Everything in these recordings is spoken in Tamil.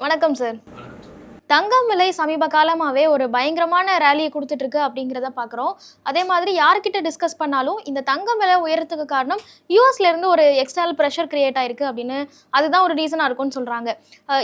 வணக்கம் சார் தங்கம் விலை சமீப காலமாகவே ஒரு பயங்கரமான ரேலியை கொடுத்துட்ருக்கு அப்படிங்கிறத பார்க்குறோம் அதே மாதிரி யார்கிட்ட டிஸ்கஸ் பண்ணாலும் இந்த தங்கம் விலை உயரத்துக்கு காரணம் யூஎஸ்லேருந்து ஒரு எக்ஸ்டர்னல் ப்ரெஷர் க்ரியேட் ஆயிருக்கு அப்படின்னு அதுதான் ஒரு ரீசனாக இருக்கும்னு சொல்கிறாங்க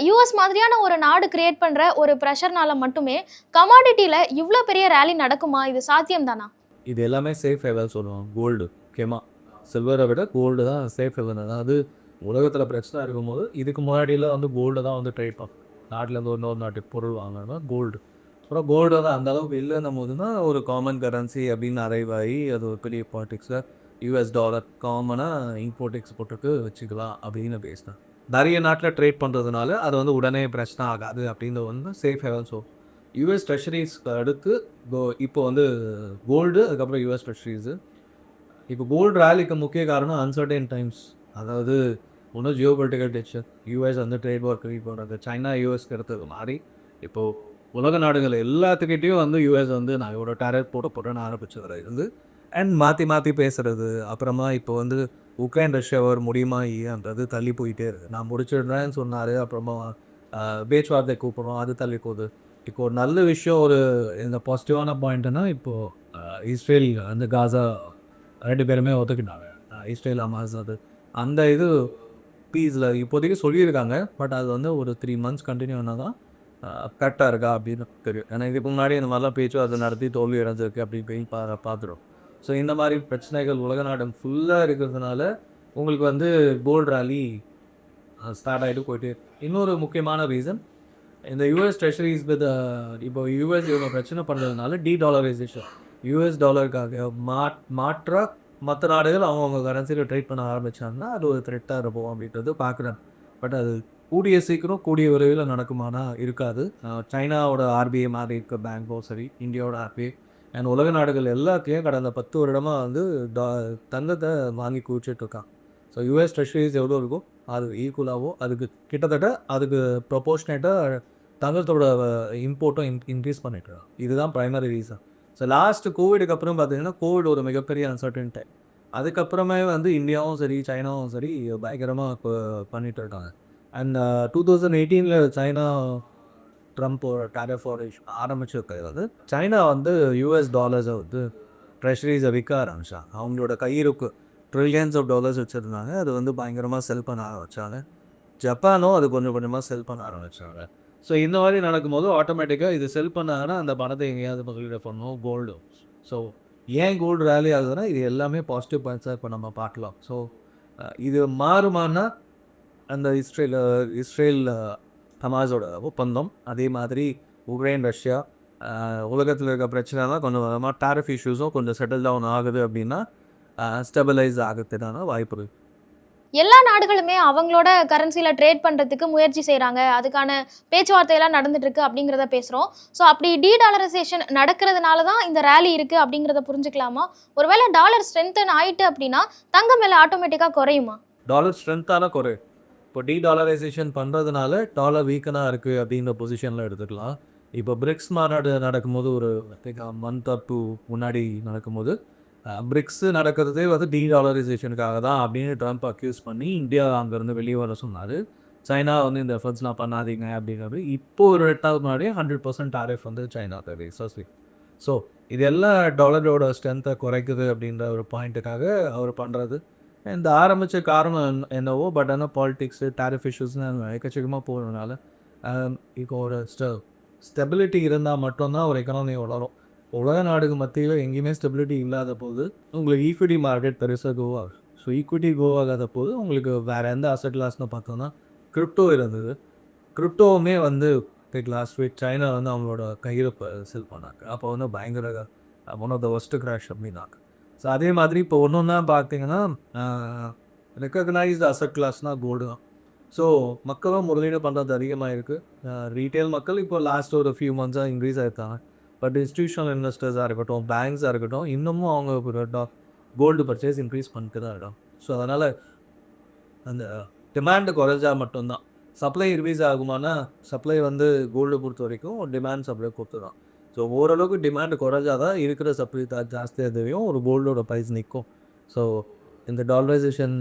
யூஎஸ் மாதிரியான ஒரு நாடு க்ரியேட் பண்ணுற ஒரு ப்ரெஷர்னால மட்டுமே கமாடிட்டியில் இவ்வளோ பெரிய ரேலி நடக்குமா? இது சாத்தியம் தானா? இது எல்லாமே சேஃப் ஹெவன் சொல்லுவோம் கோல்டு முக்கியமாக சில்வரை விட கோல்டு தான் சேஃப் ஹெவன் அதாவது உலகத்தில் பிரச்சனை இருக்கும்போது இதுக்கு முன்னாடியெல்லாம் வந்து கோல்டு தான் வந்து ட்ரை பண்ணும் நாட்டிலேருந்து இன்னொரு நாட்டுக்கு பொருள் வாங்கினா கோல்டு அப்புறம் கோல்டு வந்து அந்த அளவுக்கு இல்லைன்னும் போது தான் ஒரு காமன் கரன்சி அப்படின்னு அரைவாகி அது ஒரு பெரிய பாலிட்டிக்ஸில் யூஎஸ் டாலர் காமனாக இம்போர்ட் எக்ஸ்போர்ட்டுக்கு வச்சுக்கலாம் அப்படின்னு பேசினேன் நிறைய நாட்டில் ட்ரேட் பண்ணுறதுனால அது வந்து உடனே பிரச்சனை ஆகாது அப்படின்றது வந்து சேஃப் ஹெவன் ஸோ யூஎஸ் ட்ரெஷரிஸ்க்கு அடுத்து கோ இப்போ வந்து கோல்டு அதுக்கப்புறம் யூஎஸ் ட்ரெஷரிஸு இப்போ கோல்டு ரேலிக்கு முக்கிய காரணம் அன்சர்டைன் டைம்ஸ் அதாவது ஒன்றும் ஜியோ பொலிட்டிக்கல் டென்ஷன் யூஎஸ் வந்து ட்ரேட் வார் கிரியேட் பண்ணுறது சைனா யூஎஸ்க்கு எடுத்தது மாதிரி இப்போது உலக நாடுகள் எல்லாத்துக்கிட்டேயும் வந்து யூஎஸ் வந்து நான் இவ்வளோ டேரட் போட போகிறேன்னு ஆரம்பிச்சதுல இருந்து அண்ட் மாற்றி மாற்றி பேசுகிறது அப்புறமா இப்போ வந்து உக்ரைன் ரஷ்யா war முடியுமா இல்லையான்றது தள்ளி போயிட்டே இருக்குது நான் முடிச்சிடுறேன்னு சொன்னார் அப்புறமா பேச்சுவார்த்தை கூப்பிட்றோம் அது தள்ளி போகுது. இப்போ ஒரு நல்ல விஷயம் ஒரு இந்த பாசிட்டிவான பாயிண்ட்னா இப்போது இஸ்ரேல் அந்த காசா ரெண்டு பேருமே ஒத்துக்கிட்டாங்க இஸ்ரேல் அமாஸ் அது. அந்த இது பீஸில் இப்போதைக்கு சொல்லியிருக்காங்க. பட் அது வந்து ஒரு த்ரீ மந்த்ஸ் கண்டினியூ ஆனால் தான் கரெக்டாக இருக்கா அப்படின்னு தெரியும். ஏன்னா இதுக்கு முன்னாடி இந்த மாதிரிலாம் பேச்சு அதை நடத்தி தோல்வி அடைஞ்சிருக்கு அப்படின்னு போய் பா பார்த்துடும் ஸோ இந்த மாதிரி பிரச்சனைகள் உலக நாடு ஃபுல்லாக இருக்கிறதுனால உங்களுக்கு வந்து கோல்டு ரேலி ஸ்டார்ட் ஆகிட்டு போயிட்டு இன்னொரு முக்கியமான ரீசன் இந்த யூஎஸ் ட்ரெஷரிஸ் வித் இப்போ யூஎஸ் இவ்வளோ பிரச்சனை பண்ணுறதுனால டி டாலரைசேஷன் யூஎஸ் டாலருக்காக மாற்றாக மற்ற நாடுகள் அவங்கவுங்க கரன்சியில் ட்ரேட் பண்ண ஆரம்பிச்சாங்கன்னா அது ஒரு த்ரெட்டாக இருக்கும் அப்படின்றது பார்க்குறேன் பட் அது கூடிய சீக்கிரம் கூடிய விரைவில் நடக்குமானா இருக்காது. சைனாவோட ஆர்பிஐ மாதிரி இருக்க பேங்க்கும் சரி இந்தியாவோட ஆர்பிஐ அண்ட் உலக நாடுகள் எல்லாத்தையும் கடந்த பத்து வருடமாக வந்து டா தங்கத்தை வாங்கி குவிச்சிட்டு இருக்கான் ஸோ யூஎஸ் ட்ரெஷரிஸ் எவ்வளோ இருக்கோ அது ஈக்குவலாகவோ அதுக்கு கிட்டத்தட்ட அதுக்கு ப்ரொபோர்ஷனேட்டாக தங்கத்தோட இம்போர்ட்டும் இன் இன்க்ரீஸ் பண்ணிட்டுருக்கான் இதுதான் ப்ரைமரி ரீசன் ஸோ லாஸ்ட் கோவிடுக்கு அப்புறம் பார்த்தீங்கன்னா கோவிட் ஒரு மிகப்பெரிய அன்சர்டன் டைம் அதுக்கப்புறமே வந்து இந்தியாவும் சரி சைனாவும் சரி பயங்கரமாக இப்போ பண்ணிட்டு இருக்காங்க. அண்ட் டூ தௌசண்ட் எயிட்டீனில் சைனா ட்ரம்ப்போட டேரஃபோட ஆரம்பிச்சிருக்கிறது சைனா வந்து யூஎஸ் டாலர்ஸை வந்து ட்ரெஷரிஸை விற்க ஆரம்பித்தாங்க அவங்களோட கையிருப்பு ட்ரில்லியன்ஸ் ஆஃப் டாலர்ஸ் வச்சுருந்தாங்க. அது வந்து பயங்கரமாக செல் பண்ண ஆரம்பித்தாங்க ஜப்பானும் அது கொஞ்சம் கொஞ்சமாக செல் பண்ண ஆரம்பித்தாங்க ஸோ இந்த மாதிரி நடக்கும்போது ஆட்டோமேட்டிக்காக இது செல் பண்ணாங்கன்னா அந்த பணத்தை எங்கேயாவது முதலீடு பண்ணுவோம் கோல்டு ஸோ ஏன் கோல்டு ரேலி ஆகுதுன்னா இது எல்லாமே பாசிட்டிவ் பாயிண்ட்ஸாக இப்போ நம்ம பார்க்கலாம். ஸோ இது மாறுமானா அந்த இஸ்ரேல் இஸ்ரேல் ஹமாஸோட ஒப்பந்தம் அதே மாதிரி உக்ரைன் ரஷ்யா உலகத்தில் இருக்க பிரச்சனை தான் கொஞ்சம் கொஞ்சமாக டேரிஃப் இஷ்யூஸும் கொஞ்சம் செட்டில் டவுன் ஆகுது அப்படின்னா ஸ்டெபிலைஸ் ஆகிறதுக்கான வாய்ப்பு இருக்குது எல்லா நாடுகளுமே அவங்களோட கரன்சியில் ட்ரேட் பண்ணுறதுக்கு முயற்சி செய்கிறாங்க அதுக்கான பேச்சுவார்த்தையெல்லாம் நடந்துட்டுருக்கு அப்படிங்கிறத பேசுகிறோம் ஸோ அப்படி டி டாலரைசேஷன் நடக்கிறதுனால தான் இந்த ரேலி இருக்குது அப்படிங்கிறத புரிஞ்சுக்கலாமா? ஒருவேளை டாலர் ஸ்ட்ரென்த்தன் ஆயிட்டு அப்படின்னா தங்கம் விலை ஆட்டோமேட்டிக்காக குறையுமா? டாலர் ஸ்ட்ரென்த்தான குறை. இப்போ டி டாலரைசேஷன் பண்ணுறதுனால டாலர் வீக்கனாக இருக்குது அப்படின்ற பொசிஷனில் எடுத்துக்கலாம். இப்போ பிரிக்ஸ் மாநாடு நடக்கும்போது ஒரு மந்த் அப் டூ முன்னாடி நடக்கும்போது பிரிக்ஸ் நடக்கிறதே வந்து டி டாலரைசேஷனுக்காக தான் அப்படின்னு ட்ரம்ப் அக்யூஸ் பண்ணி இந்தியா அங்கேருந்து வெளியே வர சொன்னார். சைனா வந்து இந்த எஃபர்ட்ஸ்லாம் பண்ணாதீங்க அப்படிங்கிறது இப்போ ஒரு ரெட்டாவது முன்னாடி ஹண்ட்ரட் பர்சன்ட் டாரிஃப் வந்து சைனா தேவை சஸ்வி ஸோ இது எல்லாம் டாலரோட ஸ்ட்ரென்த்தை குறைக்குது அப்படின்ற ஒரு பாயிண்ட்டுக்காக அவர் பண்ணுறது இந்த ஆரம்பித்த காரணம் என்னவோ பட் ஆனால் பாலிடிக்ஸு டேரிஃப் இஷ்யூஸ்னு எக்கச்சக்கமாக போகிறதுனால இப்போ ஒரு ஸ்ட ஸ்டெபிலிட்டி இருந்தால் மட்டும்தான் ஒரு எக்கனாமி வளரும். உலக நாடுக்கு மத்தியில் எங்கேயுமே ஸ்டெபிலிட்டி இல்லாத போது உங்களுக்கு ஈக்விட்டி மார்க்கெட் பெருசாக கோ ஆகும் ஸோ ஈக்விட்டி கோ ஆகாத போது உங்களுக்கு வேறு எந்த அசட் கிளாஸ்னு பார்த்தோன்னா கிரிப்டோ இருந்தது. கிரிப்டோவுமே வந்து லாஸ்ட் வீக் சைனா வந்து அவங்களோட கையிருப்பை செல் பண்ணாங்க. அப்போ வந்து பயங்கர one of the worst crash அப்படின்னாங்க. ஸோ அதே மாதிரி இப்போ ஒன்று ஒன்றா பார்த்தீங்கன்னா ரெக்கக்னைஸ்டு அசட் கிளாஸ்னால் கோல்டு தான். ஸோ மக்களும் முதலீடு பண்ணுறது அதிகமாக இருக்குது ரீட்டைல் மக்கள் இப்போ லாஸ்ட் ஒரு ஃபியூ மந்த்ஸாக இன்க்ரீஸ் ஆகிருக்காங்க பட் இன்ஸ்டியூஷனல் இன்வெஸ்டர்ஸாக இருக்கட்டும் பேங்க்ஸாக இருக்கட்டும் இன்னமும் அவங்க கோல்டு பர்ச்சேஸ் இன்க்ரீஸ் பண்ணிட்டு தான் இடம் ஸோ அதனால் அந்த டிமாண்டு குறைஞ்சா மட்டும்தான். சப்ளை இன்க்ரீஸ் ஆகுமானா சப்ளை வந்து கோல்டு பொறுத்த வரைக்கும் டிமாண்ட் சப்ளை கொடுத்துடும் ஸோ ஓரளவுக்கு டிமாண்ட் குறைஞ்சா தான் இருக்கிற சப்ளை தான் ஜாஸ்தியாக தேவையும் ஒரு கோல்டோட ப்ரைஸ் நிற்கும் ஸோ இந்த டாலரைசேஷன்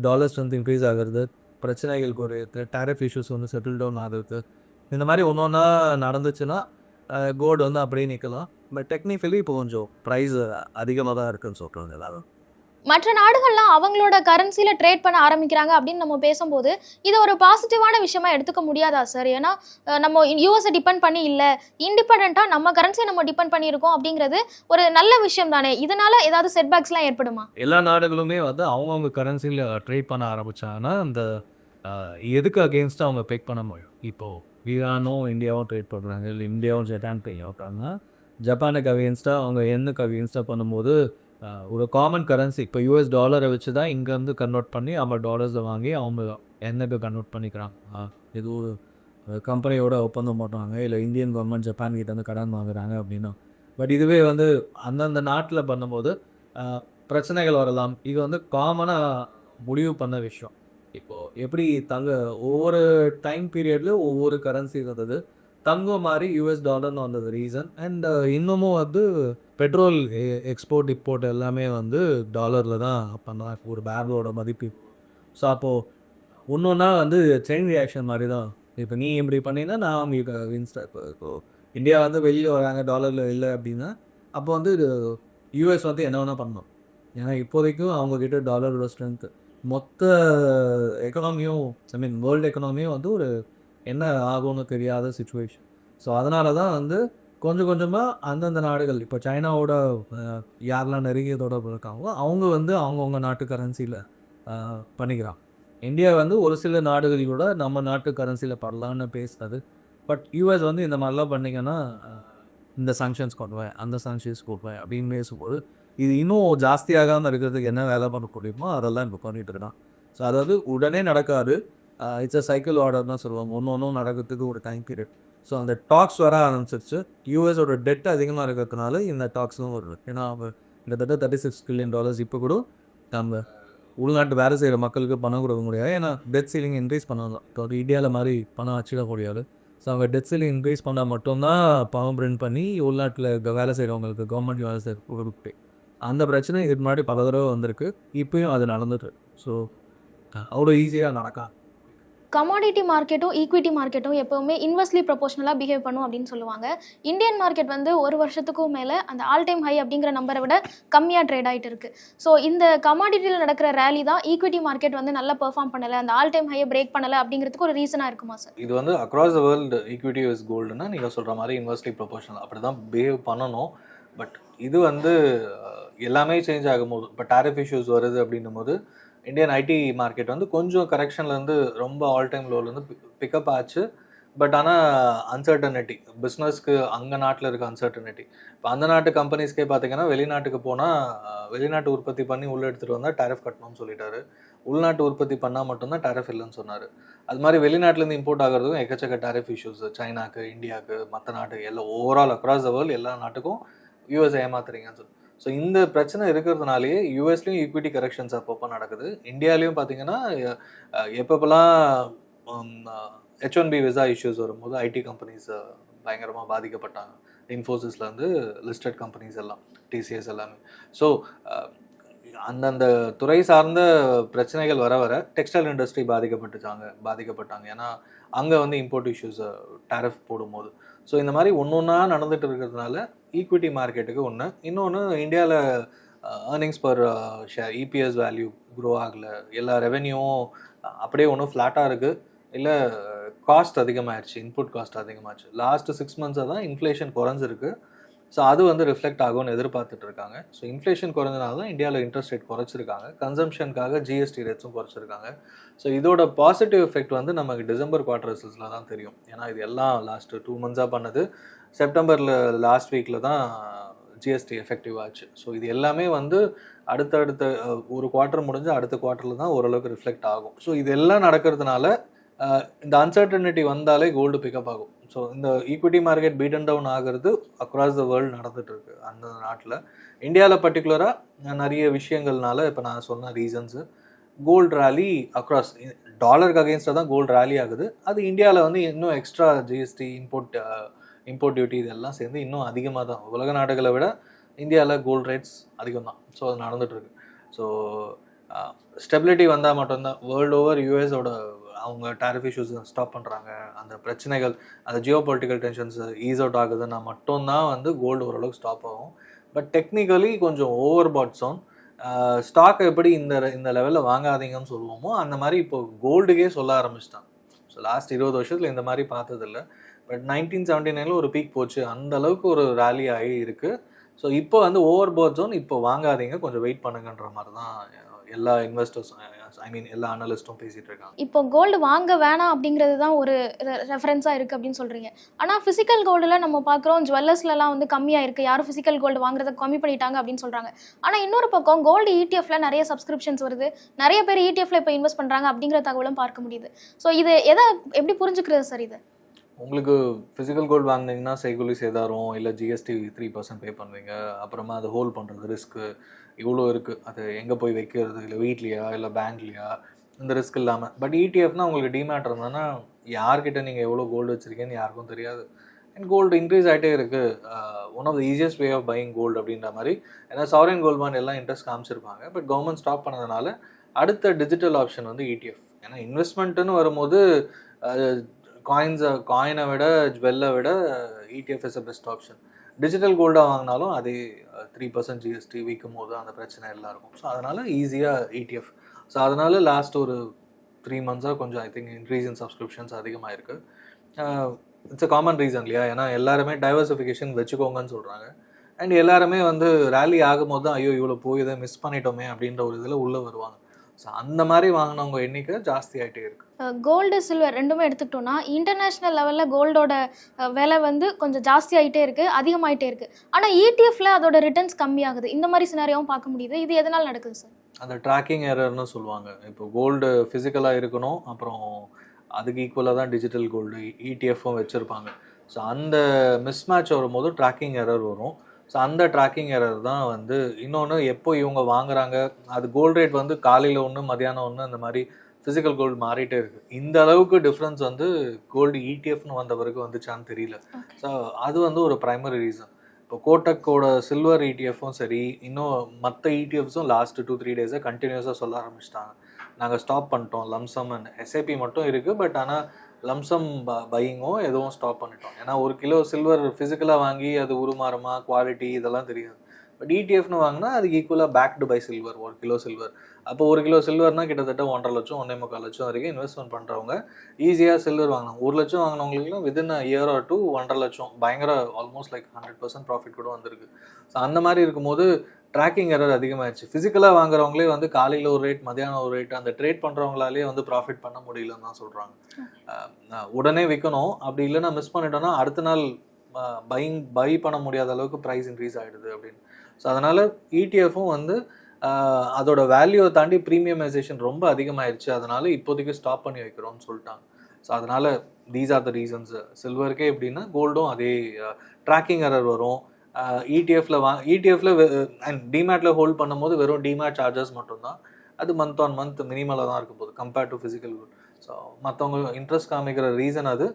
டாலர் வந்து இன்க்ரீஸ் ஆகிறது பிரச்சனைகளுக்கு ஒரு டேரிஃப் இஷ்யூஸ் வந்து செட்டில் டவுன் ஆகுது இந்த மாதிரி ஒன்று ஒன்றா நடந்துச்சுன்னா கோல்டு வந்து அப்படியே நிற்கலாம் பட் டெக்னிக்கலி இப்போ கொஞ்சம் ப்ரைஸ் அதிகமாக தான் இருக்குன்னு சொல்கிறாங்க எல்லாரும். மற்ற நாடுகள்லாம் அவங்களோட கரன்சியில் ட்ரேட் பண்ண ஆரம்பிக்கிறாங்க அப்படின்னு நம்ம பேசும்போது இதை ஒரு பாசிட்டிவான விஷயமா எடுத்துக்க முடியாதா சார் ஏன்னா நம்ம யூஎஸை டிபெண்ட் பண்ணி இல்லை இண்டிபெண்ட்டாக நம்ம கரன்சியை நம்ம டிபெண்ட் பண்ணியிருக்கோம் அப்படிங்கிறது ஒரு நல்ல விஷயம் தானே? இதனால ஏதாவது செட்பேக்ஸ்லாம் ஏற்படுமா? எல்லா நாடுகளுமே வந்து அவங்கவுங்க கரன்சியில் ட்ரேட் பண்ண ஆரம்பிச்சாங்கன்னா அந்த எதுக்கு அகேன்ஸ்டாக அவங்க பிக் பண்ண முடியும்? இப்போது ஈரானும் இந்தியாவும் ட்ரேட் பண்ணுறாங்க இல்லை இந்தியாவும் ஜப்பான் ட்ரேட் பண்ணுறாங்கன்னா ஜப்பானுக்கு அகேன்ஸ்டாக அவங்க எண்ணுக்கு அகேன்ஸ்டாக பண்ணும்போது ஒரு காமன் கரன்சி இப்போ யூஎஸ் டாலரை வச்சு தான் இங்கேருந்து கன்வெர்ட் பண்ணி அவங்க டாலர்ஸை வாங்கி அவங்க என்னக்கு கன்வெர்ட் பண்ணிக்கிறாங்க. ஆஹ், இது ஒரு கம்பெனியோட ஒப்பந்தம் போடுறாங்க இல்லை இந்தியன் கவர்மெண்ட் ஜப்பான் கிட்ட கடன் வாங்குறாங்க அப்படின்னா. பட் இதுவே வந்து அந்தந்த நாட்டில் பண்ணும்போது பிரச்சனைகள் வரலாம். இது வந்து காமனாக முடிவு பண்ண விஷயம். இப்போது எப்படி தங்க ஒவ்வொரு டைம் பீரியட்லையும் ஒவ்வொரு கரன்சி இருந்தது. தங்கம் மாதிரி யூஎஸ் டாலர்னு வந்தது ரீசன் அண்ட் uh, இன்னமும் வந்து பெட்ரோல் எக்ஸ்போர்ட் இம்போர்ட் எல்லாமே வந்து டாலரில் தான் பண்ணலாம் ஒரு பேரலோட மதிப்பு. ஸோ அப்போது ஒன்று ஒன்றா வந்து செயின் ரியாக்ஷன் மாதிரி தான். இப்போ நீ இப்படி பண்ணீங்கன்னா நான் உங்களுக்கு இன்ஸ்டா இப்போ இப்போ இந்தியா வந்து வெளியில் வராங்க டாலரில் இல்லை அப்படின்னா அப்போ வந்து யூஎஸ் வந்து என்ன வேணால் பண்ணணும் ஏன்னா இப்போதைக்கும் அவங்கக்கிட்ட டாலரோட ஸ்ட்ரென்த்து மொத்த எக்கனாமியும் ஐ மீன் வேர்ல்டு எக்கனாமியும் வந்து ஒரு என்ன ஆகும்னு தெரியாத சுச்சுவேஷன் ஸோ அதனால தான் வந்து கொஞ்சம் கொஞ்சமாக அந்தந்த நாடுகள் இப்போ சைனாவோட யாரெல்லாம் நெருங்கிய தொடர்பு இருக்காங்களோ அவங்க வந்து அவங்கவுங்க நாட்டு கரன்சியில் பண்ணிக்கிறாங்க. இந்தியா வந்து ஒரு சில நாடுகளோட நம்ம நாட்டு கரன்சியில் படலான்னு பேசுறது. பட் யூஎஸ் வந்து இந்த மாதிரிலாம் பண்ணிங்கன்னா இந்த சாங்ஷன்ஸ் கொண்டுவேன் அந்த சாங்ஷன்ஸ் கொடுப்பேன் அப்படின்னு பேசும்போது இது இன்னும் ஜாஸ்தியாகாமல் இருக்கிறதுக்கு என்ன வேலை பண்ண முடியுமோ அதெல்லாம் இப்போ பண்ணிகிட்டு இருக்கான். ஸோ அதாவது உடனே நடக்காது. இட்ஸ் அ சைக்கிள் ஆர்டர் தான் சொல்லுவாங்க. ஒன்று ஒன்றும் நடக்கிறதுக்கு ஒரு டைம் பீரியட் ஸோ அந்த டாக்ஸ் வர ஆரம்பிச்சிருச்சு. யூஎஸோட டெட் அதிகமாக இருக்கிறதுனால இந்த டாக்ஸும் வருது. ஏன்னா அவங்க கிட்டத்தட்ட தேர்ட்டி சிக்ஸ் ட்ரில்லியன் டாலர்ஸ் இப்போ கூட நம்ம உள்நாட்டு வேலை செய்கிற மக்களுக்கு பணம் கொடுக்க முடியாது. ஏன்னா டெத் சீலிங் இன்க்ரீஸ் பண்ணலாம் இப்போ ஒரு இந்தியாவில் மாதிரி பணம் அச்சிட முடியாது. ஸோ அவங்க டெத் சீலிங் இன்க்ரீஸ் பண்ணால் மட்டும்தான் பணம் பிரிண்ட் பண்ணி உள்நாட்டில் வேலை செய்கிறவங்களுக்கு கவர்மெண்ட் வேலை செய்கிற அந்த பிரச்சனை இதுக்கு முன்னாடி பல தடவை வந்திருக்கு. இப்பயும் அது நடந்துட்டு ஸோ அவ்வளோ ஈஸியாக நடக்காது கமாடிட்டி மார்க்கெட்டும் ஈக்விட்டி மார்க்கெட்டும் எப்போவுமே இன்வெர்ஸ்லி ப்ரொபோஷனலாக பிஹேவ் பண்ணும் அப்படின்னு சொல்லுவாங்க. இந்தியன் மார்க்கெட் வந்து ஒரு வருஷத்துக்கும் மேலே அந்த ஆல் டைம் ஹை அப்படிங்கிற நம்பரை விட கம்மியாக ட்ரேட் ஆகிட்டு இருக்கு. ஸோ இந்த கமாடிட்டியில் நடக்கிற ரேலி தான் ஈக்விட்டி மார்க்கெட் வந்து நல்லா பெர்ஃபார்ம் பண்ணலை அந்த ஆல் டைம் ஹையை பிரேக் பண்ணலை அப்படிங்கிறதுக்கு ஒரு ரீசனாக இருக்குமா சார் இது வந்து across the world equity is கோல்டுனா நீங்கள் சொல்கிற மாதிரி இன்வெஸ்ட்லி ப்ரொபோஷனல் அப்படி தான் பிஹேவ் பண்ணணும். பட் இது வந்து எல்லாமே சேஞ்ச் ஆகும்போது இப்போ டேரிஃப் இஷ்யூஸ் வருது அப்படின்னும் போது இந்தியன் ஐடி மார்க்கெட் வந்து கொஞ்சம் கரெக்ஷன்லேருந்து ரொம்ப ஆல் டைம் லோலேருந்து பிக்கப் ஆச்சு. பட் ஆனால் அன்சர்டனிட்டி பிஸ்னஸ்க்கு அங்கே நாட்டில் இருக்க அன்சர்டனிட்டி இப்போ அந்த நாட்டு கம்பெனிஸ்க்கே பார்த்தீங்கன்னா வெளிநாட்டுக்கு போனால் வெளிநாட்டு உற்பத்தி பண்ணி உள்ளே எடுத்துகிட்டு வந்தால் டேரிஃப் கட்டணும்னு சொல்லிட்டாரு. உள்நாட்டு உற்பத்தி பண்ணால் மட்டும்தான் டேரிஃப் இல்லைன்னு சொன்னார். அது மாதிரி வெளிநாட்டிலேருந்து இம்போர்ட் ஆகிறதுக்கும் எக்கச்சக்க டேரிஃப் இஷ்யூஸ் சைனாக்கு இந்தியாவுக்கு மற்ற நாட்டுக்கு எல்லாம் ஓவரால் அக்ராஸ் த வேர்ல்டு எல்லா நாட்டுக்கும் யூஎஸ் ஏமாத்துறீங்கன்னு சொல்லி. ஸோ இந்த பிரச்சனை இருக்கிறதுனாலேயே யூஎஸ்லேயும் ஈக்விட்டி கரெக்ஷன்ஸ் அப்பப்போ நடக்குது. இந்தியாலையும் பார்த்தீங்கன்னா எப்பப்பெல்லாம் H one B visa issues வரும்போது ஐடி கம்பெனிஸ் பயங்கரமாக பாதிக்கப்பட்டாங்க. இன்ஃபோசிஸ்லேருந்து லிஸ்டட் கம்பெனிஸ் எல்லாம் டிசிஎஸ் எல்லாமே. ஸோ அந்தந்த துறை சார்ந்த பிரச்சனைகள் வர வர டெக்ஸ்டைல் இண்டஸ்ட்ரி பாதிக்கப்பட்டுச்சாங்க பாதிக்கப்பட்டாங்க. ஏன்னா அங்கே வந்து இம்போர்ட் இஷ்யூஸை டேரிஃப் போடும்போது. ஸோ இந்த மாதிரி ஒன்று ஒன்றா நடந்துட்டு இருக்கிறதுனால ஈக்விட்டி மார்க்கெட்டுக்கு ஒன்று இன்னொன்று இந்தியாவில் earnings per share EPS value grow ஆகலை. எல்லா ரெவென்யூவும் அப்படியே ஒன்றும் ஃப்ளாட்டாக இருக்குது இல்லை காஸ்ட் அதிகமாகிடுச்சு இன்புட் காஸ்ட் அதிகமாகிடுச்சு லாஸ்ட் சிக்ஸ் மந்த்ஸாக தான் இன்ஃப்ளேஷன் குறைஞ்சிருக்கு. ஸோ அது வந்து ரிஃப்ளெக்ட் ஆகும்னு எதிர்பார்த்துட்டு இருக்காங்க. ஸோ இன்ஃப்ளேஷன் குறைஞ்சனால தான் இந்தியாவில் இன்ட்ரெஸ்ட் ரேட் குறைச்சிருக்காங்க. கன்சம்ஷனுக்காக ஜிஎஸ்டி ரேட்ஸும் குறைச்சிருக்காங்க. ஸோ இதோட பாசிட்டிவ் எஃபெக்ட் வந்து நமக்கு டிசம்பர் குவார்டர் ரிசல்ட்ஸில் தான் தெரியும். ஏன்னா இது எல்லாம் லாஸ்ட்டு டூ மந்த்ஸாக பண்ணது. செப்டம்பரில் லாஸ்ட் வீக்கில் தான் ஜிஎஸ்டி எஃபெக்டிவ் ஆச்சு. ஸோ இது எல்லாமே வந்து அடுத்தடுத்த ஒரு குவார்ட்டர் முடிஞ்சு அடுத்த குவார்ட்டரில் தான் ஓரளவுக்கு ரிஃப்ளெக்ட் ஆகும். ஸோ இதெல்லாம் நடக்கிறதுனால இந்த அன்சர்டனிட்டி வந்தாலே கோல்டு பிக்கப் ஆகும். ஸோ இந்த equity market beat and down ஆகிறது அக்ராஸ் த வேர்ல்டு நடந்துட்டு இருக்கு அந்த நாட்டில். இந்தியாவில் பர்டிகுலராக நிறைய விஷயங்கள்னால இப்போ நான் சொன்ன ரீசன்ஸு கோல்டு ரேலி அக்ராஸ் டாலருக்கு அகேன்ஸ்டாக தான் கோல்டு ரேலி ஆகுது. அது இந்தியாவில் வந்து இன்னும் extra GST import import duty இதெல்லாம் சேர்ந்து இன்னும் அதிகமாக தான். உலக நாடுகளை விட இந்தியாவில் கோல்டு ரேட்ஸ் அதிகம் தான். ஸோ அது நடந்துகிட்ருக்கு ஸோ ஸ்டெபிலிட்டி வந்தால் மட்டும்தான். வேர்ல்டு ஓவர் யூஎஸோட அவங்க டேரிஃப் இஷ்யூஸ் ஸ்டாப் பண்ணுறாங்க அந்த பிரச்சனைகள் அந்த Jio political tensions ease out ஆகுதுன்னா மட்டும்தான் வந்து கோல்டு ஓரளவுக்கு ஸ்டாப் ஆகும். பட் டெக்னிக்கலி கொஞ்சம் ஓவர் பாட்ஸும் சோன் ஸ்டாக் எப்படி இந்த இந்த லெவலில் வாங்காதீங்கன்னு சொல்லுவோமோ அந்த மாதிரி இப்போ கோல்டுக்கே சொல்ல ஆரம்பிச்சிட்டான். ஸோ லாஸ்ட் இருபது வருஷத்தில் இந்த மாதிரி பார்த்ததில்ல. பட் நைன்டீன் செவன்டி நைனில் ஒரு பீக் போச்சு. அந்த அளவுக்கு ஒரு ரேலி ஆகி இருக்குது ஸோ இப்போ வந்து ஓவர் பாட் ஜோன் இப்போ வாங்காதீங்க. கொஞ்சம் வெயிட் பண்ணுங்கன்ற மாதிரி தான் எல்லா இன்வெஸ்டர்ஸும் ஐ மீன் எல்லா அனலிஸ்ட்டும் பேசிட்டு இருக்காங்க. இப்போ கோல்டு வாங்க வேணாம் அப்படிங்கிறது தான் ஒரு ரெஃபரன்ஸாக இருக்குது அப்படின்னு சொல்கிறீங்க ஆனால் ஃபிசிக்கல் கோல்டில் நம்ம பார்க்குறோம் ஜுவல்லர்ஸ்லலாம் வந்து கம்மியாக இருக்குது யாரும் ஃபிசிக்கல் கோல்டு வாங்குறத கம்மி பண்ணிட்டாங்க அப்படின்னு சொல்கிறாங்க ஆனால் இன்னொரு பக்கம் கோல்டு இடிஎஃப்ல நிறைய சப்ஸ்கிரிப்ஷன்ஸ் வருது. நிறைய பேர் இடிஎஃப்ல இப்போ இன்வெஸ்ட் பண்ணுறாங்க அப்படிங்கிற தகவலும் பார்க்க முடியுது. ஸோ இது எதை எப்படி புரிஞ்சுக்கிறது சார் இது? உங்களுக்கு ஃபிசிக்கல் கோல்டு வாங்குனீங்கன்னா செய்குலி சேதாரம் இல்லை ஜிஎஸ்டி த்ரீ பர்சன்ட் பே பண்ணுவீங்க. அப்புறமா அதை ஹோல்ட் பண்ணுறது ரிஸ்க்கு இவ்வளோ இருக்குது அது எங்கே போய் வைக்கிறது? இல்லை வீட்லையா? இல்லை பேங்க்லையா இந்த ரிஸ்க் இல்லாமல் பட் இடிஎஃப்னா உங்களுக்கு டிமேட் இருந்ததுன்னா யார்கிட்ட நீங்கள் எவ்வளோ கோல்டு வச்சுருக்கீங்கன்னு யாருக்கும் தெரியாது. அண்ட் கோல்டு இன்க்ரீஸ் ஆகிட்டே இருக்குது one of the easiest way of buying gold அப்படின்ற மாதிரி ஏன்னா சாவரன் கோல்ட் பாண்ட் எல்லாம் இன்ட்ரெஸ்ட் காமிச்சிருப்பாங்க. பட் கவர்மெண்ட் ஸ்டாப் பண்ணதுனால அடுத்த டிஜிட்டல் ஆப்ஷன் வந்து இடிஎஃப் ஏன்னா இன்வெஸ்ட்மெண்ட்டுன்னு வரும்போது காயின்ஸை காயினை விட ஜுவல்லை விட ETF is a best option digital கோல்டாக வாங்கினாலும் அதே த்ரீ பர்சன்ட் ஜிஎஸ்டி விற்கும் போது அந்த பிரச்சனை எல்லாம் இருக்கும். ஸோ அதனால் ஈஸியாக இடிஎஃப் ஸோ அதனால் லாஸ்ட் ஒரு த்ரீ மந்த்ஸாக கொஞ்சம் I think increase in subscriptions அதிகமாக இருக்குது இட்ஸ் அ காமன் ரீசன் இல்லையா? ஏன்னா எல்லாருமே டைவர்சிஃபிகேஷன் வச்சுக்கோங்கன்னு சொல்கிறாங்க அண்ட் எல்லாருமே வந்து ரேலி ஆகும்போது தான் ஐயோ இவ்வளோ போய் இதை மிஸ் பண்ணிட்டோமே அப்படின்ற ஒரு இதில் உள்ளே வருவாங்க. ஸோ அந்த மாதிரி வாங்கினவங்க எண்ணிக்கை ஜாஸ்தி ஆகிட்டே இருக்கு. கோல்டு சில்வர் ரெண்டுமே எடுத்துக்கிட்டோம்னா இன்டர்நேஷ்னல் லெவலில் கோல்டோட விலை வந்து கொஞ்சம் ஜாஸ்தி ஆகிட்டே இருக்குது அதிகமாயிட்டே இருக்குது ஆனால் இடிஎஃப்ல அதோட ரிட்டர்ன்ஸ் கம்மியாகுது. இந்த மாதிரி சினாரியாவும் பார்க்க முடியுது. இது எதனால் நடக்குது சார் அந்த ட்ராக்கிங் எரர்னு சொல்லுவாங்க. இப்போ கோல்டு ஃபிசிக்கலாக இருக்கணும் அப்புறம் அதுக்கு ஈக்குவலாக தான் டிஜிட்டல் கோல்டு இடிஎஃப்பும் வச்சுருப்பாங்க. ஸோ அந்த மிஸ்மேட்ச் வரும்போது ட்ராக்கிங் எரர் வரும். ஸோ அந்த ட்ராக்கிங் எரர் தான் வந்து இன்னொன்று எப்போ இவங்க வாங்குறாங்க அது கோல்டு ரேட் வந்து காலையில் ஒன்று மதியானம் ஒன்று அந்த மாதிரி ஃபிசிக்கல் கோல்டு மாறிட்டே இருக்குது இந்த அளவுக்கு டிஃப்ரென்ஸ் வந்து கோல்டு இடிஎஃப்னு வந்த பிறகு வந்துச்சான்னு தெரியல. ஸோ அது வந்து ஒரு ப்ரைமரி ரீசன் இப்போ கோட்டக்கோட சில்வர் இடிஎஃப்பும் சரி இன்னும் மற்ற இடிஎஃப்ஸும் லாஸ்ட் டூ த்ரீ டேஸாக கண்டினியூஸாக சொல்ல ஆரம்பிச்சிட்டாங்க. நாங்கள் ஸ்டாப் பண்ணிட்டோம் லம்சம் அண்ட் எஸ்ஐபி மட்டும் இருக்குது பட் ஆனால் லம்சம் பையிங்கும் எதுவும் ஸ்டாப் பண்ணிட்டோம். ஏன்னா ஒரு கிலோ சில்வர் ஃபிசிக்கலாக வாங்கி அது உருமாறுமா குவாலிட்டி இதெல்லாம் தெரியாது. பட் இடிஎஃப்னு வாங்கினா அதுக்கு ஈக்குவலாக பேக்டு பை சில்வர் ஒரு கிலோ சில்வர் அப்போ ஒரு கிலோ சில்வர்னா கிட்டத்தட்ட ஒன்றரை லட்சம் ஒன்றே முக்கால் லட்சம் வரைக்கும் இன்வெஸ்ட்மெண்ட் பண்ணுறவங்க ஈஸியாக சில்வர் வாங்கலாம். ஒரு லட்சம் வாங்கினவங்களுக்குலாம் வித்தின் இயர் ஆர் டூ ஒன்றரை லட்சம் பயங்கர almost like hundred percent profit கூட வந்திருக்கு. ஸோ அந்த மாதிரி இருக்கும்போது ட்ராக்கிங் எரர் அதிகமாகிடுச்சு ஃபிசிக்கலாக வாங்குறவங்களே வந்து காலையில் ஒரு ரேட் மதியானம் ஒரு ரேட் அந்த ட்ரேட் பண்ணுறவங்களாலே வந்து ப்ராஃபிட் பண்ண முடியலன்னு தான் சொல்கிறாங்க உடனே விற்கணும் அப்படி இல்லைன்னா மிஸ் பண்ணிட்டோம்னா அடுத்த நாள் பையிங் பை பண்ண முடியாத அளவுக்கு ப்ரைஸ் இன்க்ரீஸ் ஆகிடுது அப்படின்னு. ஸோ அதனால் இடிஎஃப்பும் வந்து அதோட வேல்யூவை தாண்டி ப்ரீமியமைசேஷன் ரொம்ப அதிகமாகிடுச்சு அதனால இப்போதைக்கு ஸ்டாப் பண்ணி வைக்கிறோம்னு சொல்லிட்டாங்க. ஸோ அதனால் தீஸ் ஆர் த ரீசன்ஸ் சில்வருக்கே எப்படின்னா கோல்டும் அதே ட்ராக்கிங் எரர் வரும். இடிஎஃப்ல வா இடிஎஃப்ல அண்ட் டிமேட்டில் ஹோல்ட் பண்ணும்போது வெறும் டிமேட் சார்ஜஸ் மட்டும்தான். அது மந்த் ஆன் மந்த் மினிமலாக தான் இருக்கும் போது compared to physical good so மற்றவங்க இன்ட்ரெஸ்ட் காமிக்கிற ரீசன் அது.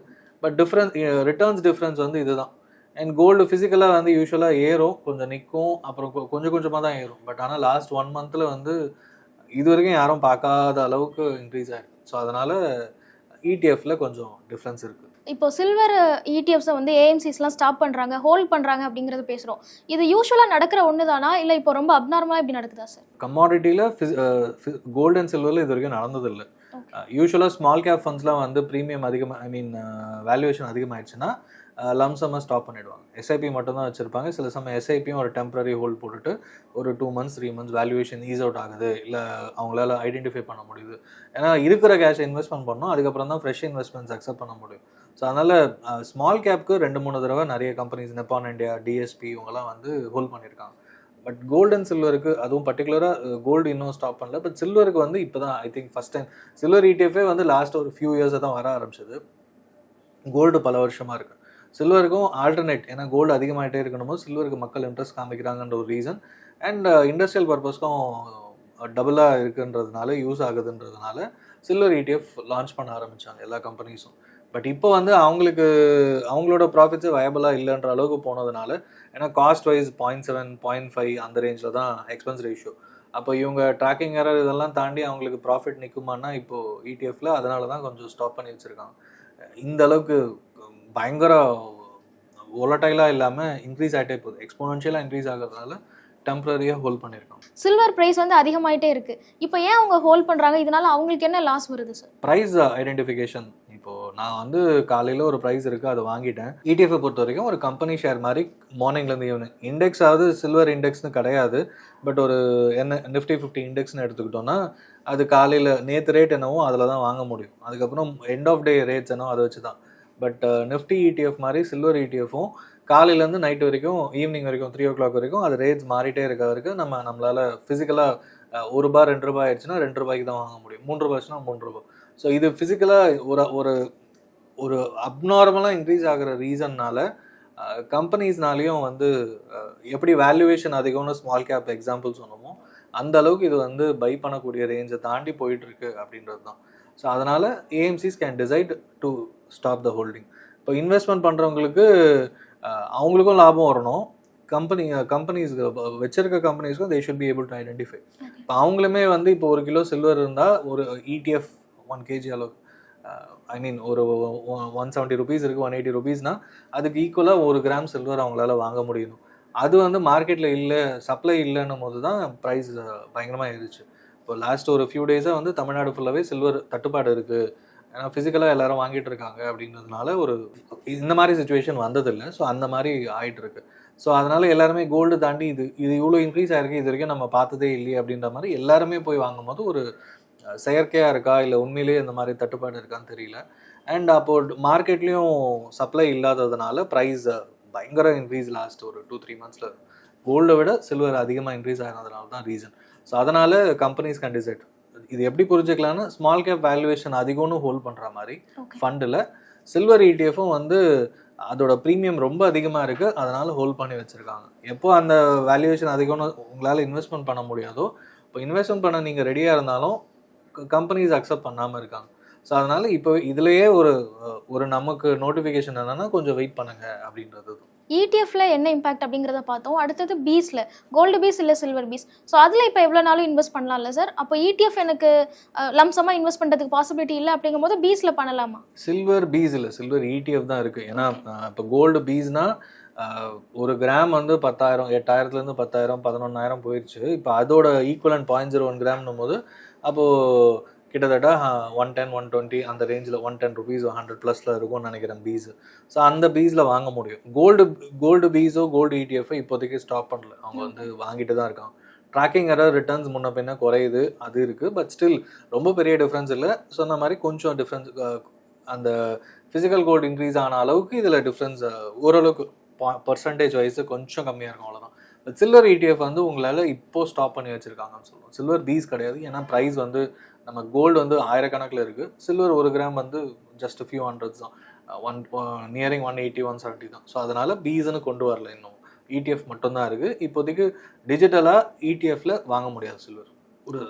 பட் டிஃப்ரென்ஸ் ரிட்டர்ன்ஸ் டிஃப்ரென்ஸ் வந்து இதுதான். அண்ட் கோல்டு ஃபிசிக்கலாக வந்து யூஸ்வலாக ஏறும் கொஞ்சம் நிற்கும் அப்புறம் கொஞ்சம் கொஞ்சமாக தான் ஏறும். பட் ஆனால் லாஸ்ட் ஒன் மந்தில் வந்து இது வரைக்கும் யாரும் பார்க்காத அளவுக்கு இன்க்ரீஸ் ஆயிருக்கு. ஸோ அதனால் இடிஎஃப்ல கொஞ்சம் டிஃப்ரென்ஸ் இருக்குது இப்போ சில்வர் இடிஎஃப்ஸை வந்து ஏஎம்சிஸ்லாம் ஸ்டாப் பண்ணுறாங்க ஹோல்ட் பண்ணுறாங்க அப்படிங்கிறது பேசுகிறோம் இது யூஸ்வலாக நடக்கிற ஒன்று தானா இல்லை இப்போ ரொம்ப அப்நார்மலாக இப்படி நடக்குதா சார் கமாடிட்டியில் கோல்டு அண்ட் சில்வரில் இது வரைக்கும் நடந்ததில்லை. யூஸ்வலாக ஸ்மால் கேப் ஃபண்ட்ஸ்லாம் வந்து ப்ரீமியம் அதிகமாக ஐ மீன் வேல்யூவேஷன் அதிகமாகிடுச்சுன்னா லம்சமாக ஸ்டாப் பண்ணிடுவாங்க. எஸ்ஐபி மட்டும் தான் வச்சுருப்பாங்க. சில சமயம் எஸ்ஐபியும் ஒரு டெம்பரரி ஹோல்ட் போட்டுட்டு ஒரு two months three months valuation ease out ஆகுது. இல்லை அவங்களால ஐடென்டிஃபை பண்ண முடியுது. ஏன்னா இருக்கிற கேஷை இன்வெஸ்ட்மெண்ட் பண்ணோம். அதுக்கப்புறம் தான் ஃப்ரெஷ் இன்வெஸ்ட்மெண்ட்ஸ் அக்செப்ட் பண்ண முடியும். ஸோ அதனால் ஸ்மால் uh, கேப்க்கு ரெண்டு மூணு தடவை நிறைய கம்பெனிஸ் நெப்பான் இந்தியா டிஎஸ்பி இவங்கெல்லாம் வந்து ஹோல்ட் பண்ணியிருக்காங்க. பட் கோல்டு அண்ட் சில்வருக்கு அதுவும் பர்டிகுலராக கோல்டு இன்னும் ஸ்டாப் பண்ணல. பட் சில்வருக்கு வந்து இப்போ தான் I think first time silver இடிஎஃபே வந்து லாஸ்ட் ஒரு ஃபியூ இயர்ஸாக தான் வர ஆரம்பிச்சது. கோல்டு பல வருஷமாக இருக்குது சில்வருக்கும் ஆல்டர்னேட் ஏன்னா கோல்டு அதிகமாகிட்டே இருக்கணும் போது சில்வருக்கு மக்கள் இன்ட்ரெஸ்ட் காமிக்கிறாங்கன்ற ஒரு ரீசன் அண்ட் இண்டஸ்ட்ரியல் பர்பஸ்க்கும் டபுளாக இருக்குன்றதுனால யூஸ் ஆகுதுன்றதுனால சில்வர் இடிஎஃப் லான்ச் பண்ண ஆரம்பித்தாங்க எல்லா கம்பெனிஸும் பட் இப்போ வந்து அவங்களுக்கு அவங்களோட ப்ராஃபிட்ஸே வயபிளாக இல்லைன்ற அளவுக்கு போனதுனால ஏன்னா cost wise point seven point five அந்த ரேஞ்சில் தான் எக்ஸ்பென்ஸ் ரேஷியோ அப்போ இவங்க ட்ராக்கிங் எரர் இதெல்லாம் தாண்டி அவங்களுக்கு ப்ராஃபிட் நிற்குமான்னா இப்போ இடிஎஃப்ல அதனால தான் கொஞ்சம் ஸ்டாப் பண்ணி வச்சுருக்காங்க. இந்த அளவுக்கு பயங்கர ஒலட்டைலாக இல்லாமல் இன்க்ரீஸ் ஆகிட்டே போகுது. எக்ஸ்போனன்ஷியலாக இன்க்ரீஸ் ஆகிறதுனால டெம்பரரியாக ஹோல்ட் பண்ணியிருக்காங்க சில்வர் பிரைஸ் வந்து அதிகமாயிட்டே இருக்கு. இப்போ ஏன் அவங்க ஹோல்ட் பண்றாங்க? இதனால அவங்களுக்கு என்ன லாஸ் வருது சார் ப்ரைஸ் ஐடென்டிஃபிகேஷன் நான் வந்து காலையில் ஒரு ப்ரைஸ் இருக்குது அதை வாங்கிட்டேன். E இடிஎஃப் பொறுத்த வரைக்கும் ஒரு கம்பெனி ஷேர் மாதிரி மார்னிங்லேருந்து ஈவினிங் இண்டெக்ஸ் ஆகுது சில்வர் இண்டெக்ஸ்னு கிடையாது. பட் ஒரு என்ன நிஃப்டி ஃபிஃப்டி இண்டெக்ஸ்னு எடுத்துக்கிட்டோன்னா அது காலையில் நேற்று ரேட் என்னவோ அதில் தான் வாங்க முடியும். அதுக்கப்புறம் எண்ட் ஆஃப் டே ரேட்ஸ் என்னவோ அதை வச்சு தான். பட் நிஃப்டி இடிஎஃப் மாதிரி சில்வர் இடிஎஃப்பும் காலையிலேருந்து நைட் வரைக்கும் ஈவினிங் வரைக்கும் த்ரீ ஓ கிளாக் வரைக்கும் அது ரேட்ஸ் மாறிட்டே இருக்க வரைக்கும் நம்ம நம்மளால் ஃபிசிக்கலாக ஒரு ரூபாய் ரெண்டு ரூபாய் ஆயிடுச்சுன்னா ரெண்டு ரூபாய்க்கு தான் வாங்க முடியும். மூன்று ரூபாய் மூன்று ரூபாய். ஸோ இது ஃபிசிக்கலாக ஒரு ஒரு ஒரு அப்நார்மலாக இன்க்ரீஸ் ஆகிற ரீசன்னால கம்பெனிஸ்னாலையும் வந்து எப்படி வேல்யூவேஷன் அதிகம்னு ஸ்மால் கேப் எக்ஸாம்பிள் சொன்னோமோ அந்த அளவுக்கு இது வந்து பை பண்ணக்கூடிய ரேஞ்சை தாண்டி போயிட்டு இருக்கு அப்படின்றது தான் ஸோ அதனால AMCs can decide to stop the holding இப்போ இன்வெஸ்ட்மெண்ட் பண்ணுறவங்களுக்கு அவங்களுக்கும் லாபம் வரணும். கம்பெனி கம்பெனிஸ் வச்சிருக்க கம்பெனிஸ்க்கும் they should be able to identify இப்போ அவங்களுமே வந்து இப்போ ஒரு கிலோ சில்வர் இருந்தால் ஒரு இடிஎஃப் ஒன் கேஜி அளவுக்கு Uh, ஐ மீன் ஒரு ஒன் செவன்ட்டி ருபீஸ் இருக்குது ஒன் எயிட்டி ருபீஸ்னால் அதுக்கு ஈக்குவலாக ஒரு கிராம் சில்வர் அவங்களால வாங்க முடியணும். அது வந்து மார்க்கெட்டில் இல்லை சப்ளை இல்லைன்னும் போது தான் ப்ரைஸ் uh, பயங்கரமாக இருந்துச்சு இப்போ லாஸ்ட் ஒரு ஃபியூ டேஸாக வந்து தமிழ்நாடு ஃபுல்லாகவே சில்வர் தட்டுப்பாடு இருக்குது ஏன்னா ஃபிசிக்கலாக எல்லாரும் வாங்கிட்டு இருக்காங்க அப்படின்றதுனால ஒரு இந்த மாதிரி சுச்சுவேஷன் வந்ததில்லை. ஸோ அந்த மாதிரி ஆயிட்டு இருக்கு. ஸோ அதனால் எல்லாருமே கோல்டு தாண்டி இது இது இவ்வளோ இன்க்ரீஸ் ஆகிருக்கு இது வரைக்கும் நம்ம பார்த்ததே இல்லையே அப்படின்ற மாதிரி எல்லாருமே போய் வாங்கும்போது ஒரு அஹ், செயற்கையா இருக்கா? இல்லை உண்மையிலேயே இந்த மாதிரி தட்டுப்பாடு இருக்கான்னு தெரியல. அண்ட் அப்போ மார்க்கெட்லேயும் சப்ளை இல்லாததுனால ப்ரைஸ் பயங்கர இன்க்ரீஸ் லாஸ்ட் ஒரு டூ த்ரீ மந்த்ஸில் கோல்டை விட சில்வர் அதிகமாக இன்க்ரீஸ் ஆகிறதுனால தான் ரீசன் ஸோ அதனால கம்பெனிஸ் கேன் டிசைட் இது எப்படி புரிஞ்சுக்கலாம்னா ஸ்மால் கேப் வேல்யூவேஷன் அதிகம்னு ஹோல்ட் பண்ணுற மாதிரி ஃபண்டில் சில்வர் இடிஎஃப்பும் வந்து அதோட ப்ரீமியம் ரொம்ப அதிகமாக இருக்குது அதனால ஹோல்ட் பண்ணி வச்சுருக்காங்க. எப்போ அந்த வேல்யூவேஷன் அதிகம்னு உங்களால் இன்வெஸ்ட்மெண்ட் பண்ண முடியாதோ இப்போ இன்வெஸ்ட்மெண்ட் பண்ண நீங்கள் ரெடியாக இருந்தாலும் கம்பெனிஸ் அக்செப்ட் பண்ணாமல் இருக்காங்க. ஸோ அதனால இப்போ இதுலயே ஒரு ஒரு நமக்கு நோட்டிஃபிகேஷன் என்னன்னா கொஞ்சம் வெயிட் பண்ணுங்க அப்படின்றது. இடிஎஃப்ல E என்ன இம்பாக்ட் அப்படிங்கிறத பார்த்தோம். அடுத்தது பீஸ்ல கோல்டு பீஸ் இல்லை சில்வர் பீஸ் ஸோ அதில் இப்போ எவ்வளோ நாளும் இன்வெஸ்ட் பண்ணலாம்ல சார் அப்போ இடிஎஃப் எனக்கு லம்சமாக இன்வெஸ்ட் பண்ணுறதுக்கு பாசிபிலிட்டி இல்லை அப்படிங்கும்போது பீஸ்ல பண்ணலாமா? சில்வர் பீஸ் இல்லை சில்வர் இடிஎஃப் தான் இருக்குது ஏன்னா இப்போ கோல்டு பீஸ்னா ஒரு கிராம் வந்து பத்தாயிரம் எட்டாயிரத்துலேருந்து பத்தாயிரம் பதினொன்றாயிரம் போயிடுச்சு இப்போ அதோட ஈக்குவலன் பாயிண்ட் ஜீரோ ஒன் கிராம்னும் போது அப்போது கிட்டத்தட்ட ஒன் டென் ஒன் டுவெண்ட்டி அந்த ரேஞ்சில் ஒன் டென் ருபீஸ் ஹண்ட்ரட் ப்ளஸில் இருக்கும்னு நினைக்கிறேன் பீஸ் ஸோ அந்த பீஸில் வாங்க முடியும். கோல்டு கோல்டு பீஸோ கோல்டு இடிஎஃப் இப்போதைக்கு ஸ்டாப் பண்ணல. அவங்க வந்து வாங்கிட்டு தான் இருக்காங்க. ட்ராக்கிங் எரர் ரிட்டர்ன்ஸ் முன்ன பின்ன குறையுது. அது இருக்குது பட் ஸ்டில் ரொம்ப பெரிய டிஃப்ரென்ஸ் இல்லை. சொன்ன மாதிரி கொஞ்சம் டிஃப்ரென்ஸ் அந்த ஃபிசிக்கல் கோல்டு இன்க்ரீஸ் ஆன அளவுக்கு இதில் டிஃப்ரென்ஸ் ஓரளவுக்கு பர்சன்டேஜ் வைஸ் கொஞ்சம் கம்மியாக இருக்கும். சில்வர் இடிஎஃப் வந்து உங்களால் இப்போ ஸ்டாப் பண்ணி வச்சுருக்காங்கன்னு சொல்லுவோம் சில்வர் பீஸ் கிடையாது. ஏன்னா ப்ரைஸ் வந்து நம்ம கோல்டு வந்து ஆயிரக்கணக்கில் இருக்குது சில்வர் ஒரு கிராம் வந்து ஜஸ்ட் ஃபியூ ஹண்ட்ரட்ஸ் தான். One nearing one eighty one seventy தான். ஸோ அதனால் பீஸ்னு கொண்டு வரல இன்னும். இடிஎஃப் மட்டும்தான் இருக்குது இப்போதைக்கு டிஜிட்டலாக ஈடிஎஃப்பில் வாங்க முடியாது சில்வர் ஒரு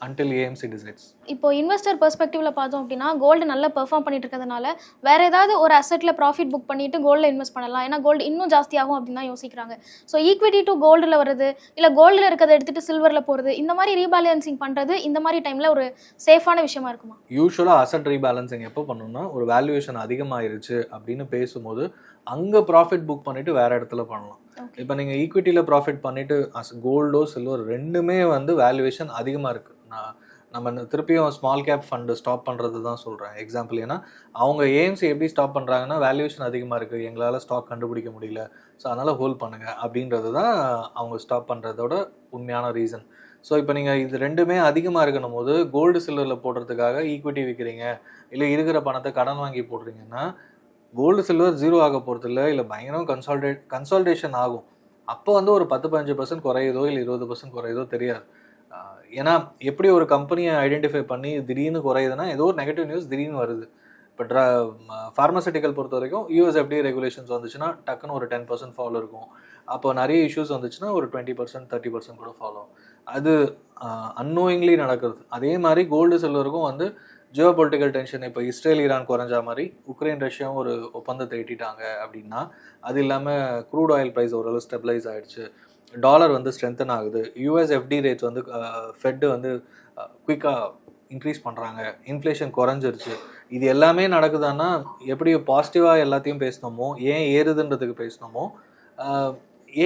அன்டில் ஏஎம்சி டிசைட்ஸ் இப்போ இன்வெஸ்டர் பெர்ஸ்பெக்டிவ்ல பார்த்தோம் அப்படின்னா கோல்டு நல்லா பெர்ஃபார்ம் பண்ணிட்டு இருக்கிறதுனால வேற ஏதாவது ஒரு அசெட்ல ப்ராஃபிட் புக் பண்ணிட்டு கோல்டில் இன்வெஸ்ட் பண்ணலாம். ஏன்னா கோல்டு இன்னும் ஜாஸ்தியாகும் அப்படின்னு தான் யோசிக்கிறாங்க. ஸோ ஈக்விட்டி டு கோல்டில் வருது இல்லை கோல்டில் இருக்கிறத எடுத்துட்டு சில்வரில் போகிறது இந்த மாதிரி ரீபேலன்சிங் பண்ணுறது இந்த மாதிரி டைமில் ஒரு சேஃபான விஷயமா இருக்குமா? யூஸ்வலாக அசட் ரீபேலன்சிங் எப்போ பண்ணணும்னா ஒரு வேல்யூவேஷன் அதிகமாயிருச்சு அப்படின்னு பேசும்போது அங்கே ப்ராஃபிட் புக் பண்ணிட்டு வேற இடத்துல பண்ணலாம். இப்போ நீங்கள் ஈக்விட்டியில் ப்ராஃபிட் பண்ணிட்டு அஸ் கோல்டோ சில்வர் ரெண்டுமே வந்து வேல்யூவேஷன் அதிகமாக இருக்குது நான் நம்ம திருப்பியும் ஸ்மால் கேப் ஃபண்டு ஸ்டாப் பண்ணுறது தான் சொல்கிறேன் எக்ஸாம்பிள் ஏன்னா அவங்க ஏஎம்சி எப்படி ஸ்டாப் பண்ணுறாங்கன்னா வேல்யூவேஷன் அதிகமாக இருக்குது எங்களால் ஸ்டாக் கண்டுபிடிக்க முடியல. ஸோ அதனால் ஹோல்ட் பண்ணுங்கள் அப்படின்றது தான் அவங்க ஸ்டாப் பண்ணுறதோட உண்மையான ரீசன் ஸோ இப்போ நீங்கள் இது ரெண்டுமே அதிகமாக இருக்கணும் போது கோல்டு சில்வரில் போடுறதுக்காக ஈக்விட்டி விற்கிறீங்க இல்லை இருக்கிற பணத்தை கடன் வாங்கி போடுறீங்கன்னா கோல்டு சில்வர் ஜீரோ ஆக போகிறதில்ல இல்லை பயங்கரம் கன்சால்டேட் கன்சால்டேஷன் ஆகும். அப்போ வந்து ஒரு பத்து பதினஞ்சு பர்சன்ட் குறையுதோ இல்லை இருபது பர்சன்ட் குறையுதோ தெரியாது. ஏன்னா எப்படி ஒரு கம்பெனியை ஐடென்டிஃபை பண்ணி திடீர்னு குறையுதுன்னா ஏதோ ஒரு நெகட்டிவ் நியூஸ் திடீர்னு வருது. இப்போ ட்ரா ஃபார்மசூட்டிக்கல் பொறுத்த வரைக்கும் யூஎஸ்எஃப்டி ரெகுலேஷன்ஸ் வந்துச்சுன்னா டக்குன்னு ஒரு டென் பர்சன்ட் ஃபாலோ இருக்கும். அப்போ நிறைய இஷ்யூஸ் வந்துச்சுன்னா ஒரு டுவெண்ட்டி பர்சன்ட் தேர்ட்டி பர்சன்ட் கூட ஃபாலோ அது அன்னோயிங்லி நடக்கிறது. அதே மாதிரி கோல்டு சில்வருக்கும் வந்து ஜியோ பொலிட்டிக்கல் டென்ஷன் இப்போ இஸ்ரேல் ஈரான் குறைஞ்ச மாதிரி உக்ரைன் ரஷ்யாவும் ஒரு ஒப்பந்தத்தை எட்டிட்டாங்க அப்படின்னா அது இல்லாமல் க்ரூட் ஆயில் ப்ரைஸ் ஓரளவு ஸ்டெபிளைஸ் ஆயிடுச்சு. டாலர் வந்து ஸ்ட்ரென்தன் ஆகுது. யூஎஸ் எஃப்டி ரேட்ஸ் வந்து ஃபெட்டு வந்து குயிக்காக இன்க்ரீஸ் பண்ணுறாங்க இன்ஃப்ளேஷன் குறைஞ்சிருச்சு. இது எல்லாமே நடக்குதான்னா எப்படி பாசிட்டிவாக எல்லாத்தையும் பேசினோமோ ஏன் ஏறுதுன்றதுக்கு பேசினோமோ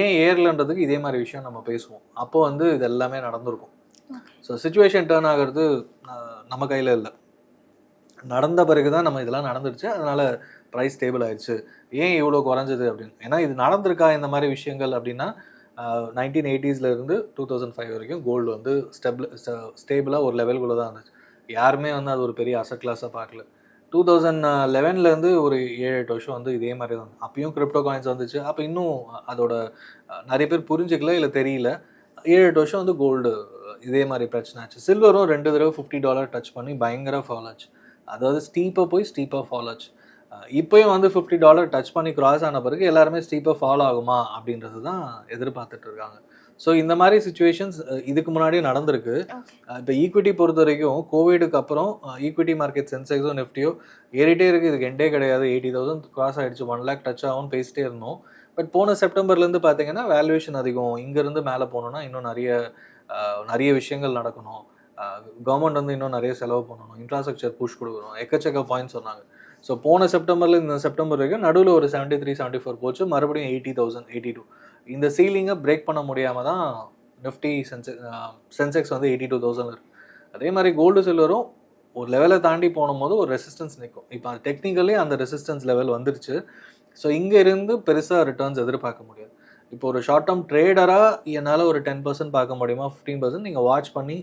ஏன் ஏறலன்றதுக்கு இதே மாதிரி விஷயம் நம்ம பேசுவோம். அப்போ வந்து இது எல்லாமே நடந்திருக்கும். ஸோ சுச்சுவேஷன் டேர்ன் ஆகிறது நம்ம கையில் இல்லை. நடந்த பிறகு தான் நம்ம இதெல்லாம் நடந்துருச்சு அதனால் ப்ரைஸ் ஸ்டேபிள் ஆயிடுச்சு. ஏன் இவ்வளோ குறைஞ்சது அப்படின்னு? ஏன்னா இது நடந்திருக்கா இந்த மாதிரி விஷயங்கள் அப்படின்னா நைன்டீன் எயிட்டிஸ்லேருந்து டூ தௌசண்ட் ஃபைவ் வரைக்கும் கோல்டு வந்து ஸ்டெபிள் ஸ்டேபிளாக ஒரு லெவலுக்குள்ளே தான் இருந்துச்சு. யாருமே வந்து அது ஒரு பெரிய அசட் கிளாஸாக பார்க்கல. டூ தௌசண்ட் லெவன்லேருந்து ஒரு ஏழு எட்டு வருஷம் வந்து இதே மாதிரி தான். அப்பயும் கிரிப்டோ காயின்ஸ் வந்துச்சு. அப்போ இன்னும் அதோட நிறைய பேர் புரிஞ்சுக்கல இல்லை தெரியல. ஏழு எட்டு வருஷம் வந்து கோல்டு இதே மாதிரி பிரச்சனை ஆச்சு. சில்வரும் ரெண்டு தடவை ஃபிஃப்டி டாலர் டச் பண்ணி பயங்கர ஃபால் ஆச்சு. அதாவது ஸ்டீப்பாக போய் ஸ்டீப்பாக ஃபால் ஆச்சு. இப்பயும் வந்து ஃபிஃப்டி டாலர் டச் பண்ணி கிராஸ் ஆன பிறகு எல்லாருமே ஸ்டீப்பாக ஃபாலோ ஆகுமா அப்படின்றது தான் எதிர்பார்த்துட்டு இருக்காங்க. ஸோ இந்த மாதிரி சுச்சுவேஷன்ஸ் இதுக்கு முன்னாடியே நடந்திருக்கு. இப்போ ஈக்விட்டி பொறுத்த வரைக்கும் கோவிடுக்கு அப்புறம் ஈக்விட்டி மார்க்கெட் சென்செக்ஸோ நிஃப்டியோ ஏறிட்டே இருக்குது இதுக்கு எண்டே கிடையாது. எயிட்டி தௌசண்ட் கிராஸ் ஆயிடுச்சு. ஒன் லேக் டச் ஆகும்னு பேசிட்டே இருந்தோம். பட் போன செப்டம்பர்லேருந்து பார்த்தீங்கன்னா வேல்யூவேஷன் அதிகம். இங்கேருந்து மேலே போகணுன்னா இன்னும் நிறைய நிறைய விஷயங்கள் நடக்கணும். கவர்மெண்ட் வந்து இன்னும் நிறைய செலவு பண்ணணும். இன்ஃப்ராஸ்ட்ரக்சர் புஷ் கொடுக்கணும். எக்கச்சக்க பாயிண்ட் சொன்னாங்க. ஸோ போன செப்டம்பரில் இந்த செப்டம்பர் வரைக்கும் நடுவில் ஒரு செவன்ட்டி த்ரீ செவன்ட்டி ஃபோர் போச்சு. மறுபடியும் எயிட்டி தௌசண்ட் எயிட்டி டூ இந்த சீலிங்கை பிரேக் பண்ண முடியாமல் தான் நிஃப்டி சென்செக் சென்செக்ஸ் வந்து எயிட்டி டூ தௌசண்ட் இருக்குது அதே மாதிரி கோல்டு சில்வரும் ஒரு லெவலை தாண்டி போகும்போது ஒரு ரெசிஸ்டன்ஸ் நிற்கும் இப்போ அது டெக்னிக்கலி அந்த ரெசிஸ்டன்ஸ் லெவல் வந்துருச்சு. ஸோ இங்கே இருந்து பெருசாக ரிட்டர்ன்ஸ் எதிர்பார்க்க முடியாது. இப்போ ஒரு ஷார்ட் டேர்ம் ட்ரேடராக என்னால் ஒரு டென் பர்சன்ட் பார்க்க முடியுமா? ஃபிஃப்டீன் பர்சன்ட் நீங்கள் வாட்ச் பண்ணி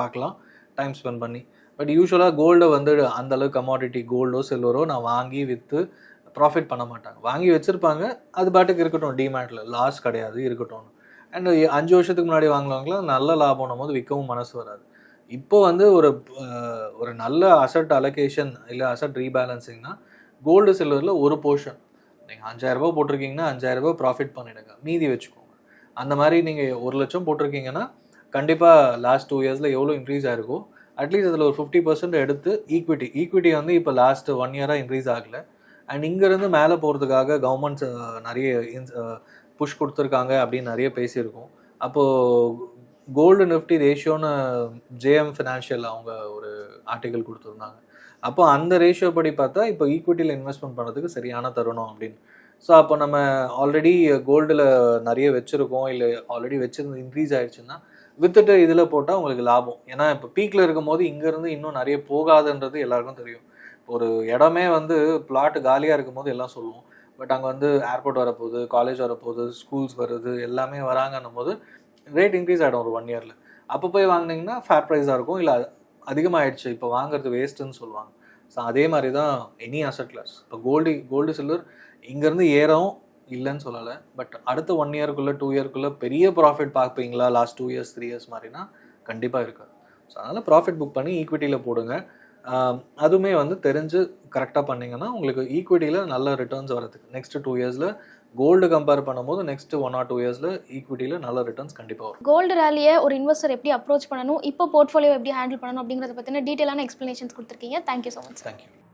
பார்க்கலாம் டைம் ஸ்பெண்ட் பண்ணி. பட் யூஸ்வலாக கோல்டை வந்து அந்த அளவுக்கு கமாடிட்டி கோல்டோ சில்வரோ நான் வாங்கி விற்று ப்ராஃபிட் பண்ண மாட்டாங்க. வாங்கி வச்சுருப்பாங்க அது பாட்டுக்கு இருக்கட்டும் டிமேட்டில் லாஸ் கிடையாது இருக்கட்டும். அண்ட் அஞ்சு வருஷத்துக்கு முன்னாடி வாங்குறவங்களாம் நல்ல லாபம் போது விற்கவும் மனசு வராது. இப்போ வந்து ஒரு ஒரு நல்ல அசட் அலோகேஷன் இல்லை அசட் ரீபேலன்சிங்னா கோல்டு சில்வரில் ஒரு போர்ஷன் நீங்கள் அஞ்சாயிரரூபா போட்டிருக்கீங்கன்னா அஞ்சாயிரரூபா ப்ராஃபிட் பண்ணிடுங்க. மீதி வச்சுக்கோங்க. அந்த மாதிரி நீங்கள் ஒரு லட்சம் போட்டிருக்கீங்கன்னா கண்டிப்பாக லாஸ்ட் டூ இயர்ஸில் எவ்வளோ இன்க்ரீஸ் ஆயிருக்கோ அட்லீஸ்ட் அதில் ஒரு ஃபிஃப்டி பர்சன்ட் எடுத்து ஈக்விட்டி ஈக்விட்டி வந்து இப்போ லாஸ்ட் ஒன் இயராக இன்க்ரீஸ் ஆகலை. அண்ட் இங்கேருந்து மேலே போகிறதுக்காக கவர்மெண்ட்ஸ் நிறைய புஷ் கொடுத்துருக்காங்க அப்படின்னு நிறைய பேசியிருக்கோம். அப்போது கோல்டு நிஃப்டி ரேஷியோன்னு ஜேஎம் ஃபினான்ஷியல் அவங்க ஒரு ஆர்டிகல் கொடுத்துருந்தாங்க. அப்போ அந்த ரேஷியோ படி பார்த்தா இப்போ ஈக்விட்டியில் இன்வெஸ்ட்மெண்ட் பண்ணுறதுக்கு சரியான தருணம் அப்படின்னு. ஸோ அப்போ நம்ம ஆல்ரெடி கோல்டில் நிறைய வச்சுருக்கோம் இல்லை ஆல்ரெடி வச்சிருந்து இன்க்ரீஸ் ஆயிடுச்சுன்னா வித்துட்டு இதில் போட்டால் உங்களுக்கு லாபம். ஏன்னா இப்போ பீக்கில் இருக்கும்போது இங்கேருந்து இன்னும் நிறைய போகாதுன்றது எல்லாருக்கும் தெரியும். ஒரு இடமே வந்து பிளாட் காலியாக இருக்கும்போது எல்லாம் சொல்லுவோம். பட் அங்கே வந்து ஏர்போர்ட் வரப்போகுது காலேஜ் வரப்போகுது ஸ்கூல்ஸ் வருது எல்லாமே வராங்கன்னும் போது ரேட் இன்க்ரீஸ் ஆகிடும் ஒரு ஒன் இயரில் அப்போ போய் வாங்குனீங்கன்னா ஃபேர் ப்ரைஸாக இருக்கும். இல்லை அதிகமாகிடுச்சு இப்போ வாங்குறது வேஸ்ட்டுன்னு சொல்லுவாங்க. ஸோ அதே மாதிரி தான் எனி அசட் கிளாஸ் இப்போ கோல்டு கோல்டு சில்வர் இங்கேருந்து ஏறவும் இல்லைன்னு சொல்லலை. பட் அடுத்த ஒன் இயர்க்குள்ளே டூ இயர்க்குள்ளே பெரிய ப்ராஃபிட் பார்ப்பீங்களா? Last two years three years மாதிரினா கண்டிப்பாக இருக்காது. ஸோ அதனால் ப்ராஃபிட் புக் பண்ணி ஈக்விட்டியில் போடுங்க. அதுவுமே வந்து தெரிஞ்சு கரெக்டாக பண்ணீங்கன்னா உங்களுக்கு ஈக்விட்டியில் நல்ல ரிட்டர்ன்ஸ் வரதுக்கு நெக்ஸ்ட் டூ இயர்ஸில் கோல்டு கம்பேர் பண்ணும்போது நெக்ஸ்ட் ஒன் ஆர் டூ இயர்ஸில் ஈக்விட்டியில் நல்ல ரிட்டர்ன்ஸ் கண்டிப்பாக வரும். கோல்டு ரேலியை ஒரு இன்வெஸ்டர் எப்படி அப்ரோச் பண்ணணும்? இப்போ போர்ட்ஃபோலியோ எப்படி ஹேண்டில் பண்ணணும் அப்படிங்கிறத பற்றின டீட்டெயிலான எக்ஸ்ப்ளனேஷன்ஸ் கொடுத்துருக்கீங்க. Thank you so much thank you